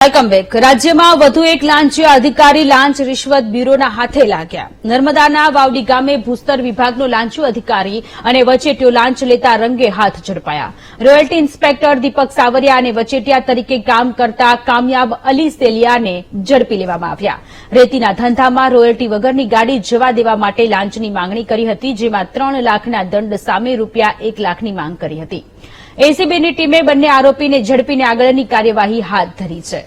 Welcome back. રાજ્યમાં વધુ એક લાંચિયા અધિકારી લાંચ રિશ્વત બ્યુરોના હાથે લાગ્યા. નર્મદાના વાવડી ગામે ભૂસ્તર વિભાગનો લાંચુ અધિકારી અને વચેટીઓ લાંચ લેતા રંગે હાથ ઝડપાયા. રોયલ્ટી ઇન્સ્પેક્ટર દીપક સાવરિયા અને વચેટિયા તરીકે કામ કરતા કામયાબ અલી સેલિયાને ઝડપી લેવામાં આવ્યા. રેતીના ધંધામાં રોયલ્ટી વગરની ગાડી જવા દેવા માટે લાંચની માંગણી કરી હતી, જેમાં ત્રણ લાખના દંડ સામે રૂપિયા એક લાખની માંગ કરી હતી. એસીબીની ટીમે બંને આરોપીને ઝડપીને આગળની કાર્યવાહી હાથ ધરી છે.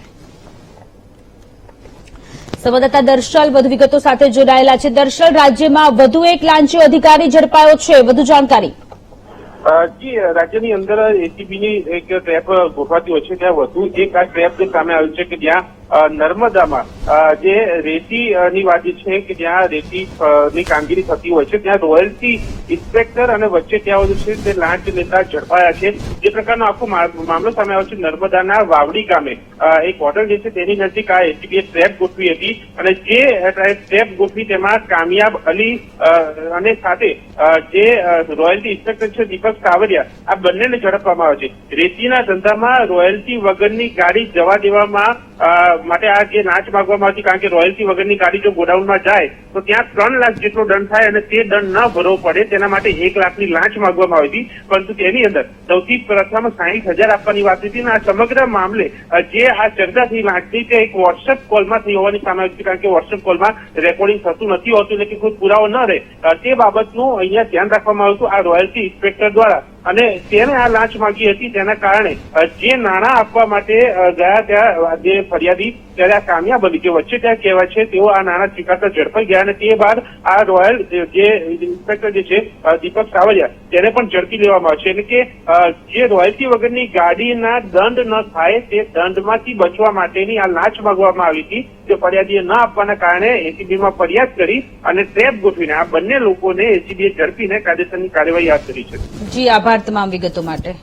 સંવાદદાતા દર્શલ વધુ વિગતો સાથે જોડાયેલા છે. દર્શલ, રાજ્યમાં વધુ એક લાંચી અધિકારી ઝડપાયો છે. વધુ જાણકારી. જી, રાજ્યની અંદર એસીબીની એક ટ્રેપ ગોઠવાતી હોય છે. ત્યાં વધુ એક આ ટ્રેપ સામે આવ્યું છે કે જ્યાં નર્મદામાં જે રેતીની જે છે કે જ્યાં રેતી ની કામગીરી થતી હોય છે, ત્યાં રોયલ્ટી ઇન્સ્પેક્ટર અને વચ્ચે ત્યાં છે તે લાંચ લેતા ઝડપાયા છે. જે પ્રકારનો આખો મામલો સામે આવ્યો છે, નર્મદાના વાવડી ગામે. એક હોટલ જે છે તેની નજીક આ એસીબીએ ટ્રેપ ગોઠવી હતી અને જે ટ્રેપ ગોઠવી તેમાં કામયાબ અલી અને સાથે જે રોયલ્ટી ઇન્સ્પેક્ટર છે દીપક સાવરિયા આ બંનેને ઝડપવામાં આવે છે. રેતીના ધંધામાં રોયલ્ટી વગરની ગાડી જવા દેવામાં માટે આ જે નાચ માગવામાં આવતી કારણ કે રોયલ્ટી વગરની ગાડી જો ગોડાઉનમાં જાય, તો ત્યાં ત્રણ લાખ જેટલો દંડ થાય અને તે દંડ ન ભરવો પડે, તેના માટે એક લાખની લાંચ માગવામાં આવી હતી. પરંતુ તેની અંદર સૌથી પ્રથમ સાહીઠ હજાર આપવાની વાત હતી અને આ સમગ્ર મામલે જે આ ચર્ચા થઈ લાંચની, તે એક વોટ્સએપ કોલમાં થઈ હોવાની સામે આવી કારણ કે વોટ્સએપ કોલમાં રેકોર્ડિંગ થતું નથી હોતું એટલે કે કોઈ પુરાવો ન રહે. તે બાબતનું અહીંયા ધ્યાન રાખવામાં આવ્યું હતું. આ રોયલ્ટી ઇન્સ્પેક્ટર દ્વારા અને તેને આ લાંચ માંગી હતી. તેના કારણે જે નાણાં આપવા માટે ગયા ત્યાં જે ફરિયાદી ત્યારે આ કામયાબ બની જે વચ્ચે ત્યાં કહેવાય છે, તેઓ આ નાણાં સ્વીકારતા ઝડપાઈ ગયા અને તે બાદ આ રોયલ જે ઇન્સ્પેક્ટર જે છે દીપક સાવરિયા તેને પણ ઝડપી લેવામાં આવશે. એટલે કે જે રોયલ્ટી વગરની ગાડીના દંડ ન થાય તે દંડમાંથી બચવા માટેની આ લાંચ માંગવામાં આવી હતી, જે ફરિયાદીએ ન આપવાના કારણે એસીબીમાં ફરિયાદ કરી અને ટ્રેપ ગોઠવીને આ બંને લોકોને એસીબીએ ઝડપીને કાયદેસરની કાર્યવાહી હાથ ધરી છે. જી, આભાર તમામ વિગતો માટે.